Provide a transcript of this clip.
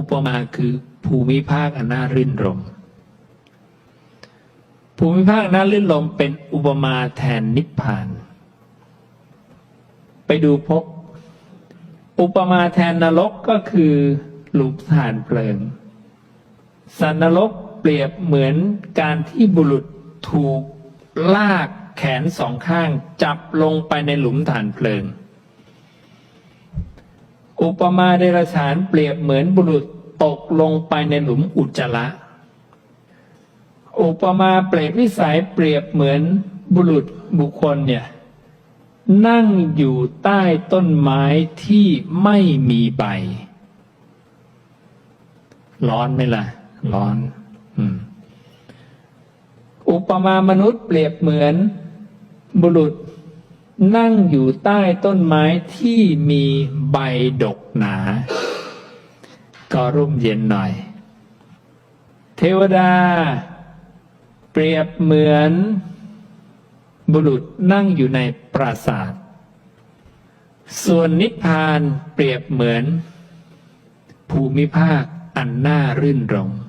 อุปมาคือภูมิภาคอันน่ารื่นรม ภูมิภาคน่ารื่นรมเป็นอุปมาแทนนิพพาน ไปดูพบ อุปมาแทนนรกก็คือหลุมฐานเพลิง สันนรกเปรียบเหมือนการที่บุรุษถูกลากแขนสองข้างจับลงไปในหลุมฐานเพลิง อุปมาเดรัจฉานเปรียบเหมือนบุรุษตกลงไปในหลุมอุจจาระ อุปมาเปรตวิสัยเปรียบเหมือนบุรุษบุคคลเนี่ย นั่งอยู่ใต้ต้นไม้ที่ไม่มีใบ ร้อนไหมล่ะ ร้อน อืม อุปมามนุษย์เปรียบเหมือนบุรุษ นั่งอยู่ใต้ต้นไม้ที่มีใบดกหนา ก็ร่มเย็นหน่อย เทวดา เปรียบเหมือน บุรุษนั่งอยู่ในปราสาท ส่วนนิพพานเปรียบเหมือน ภูมิภาคอันน่ารื่นรมย์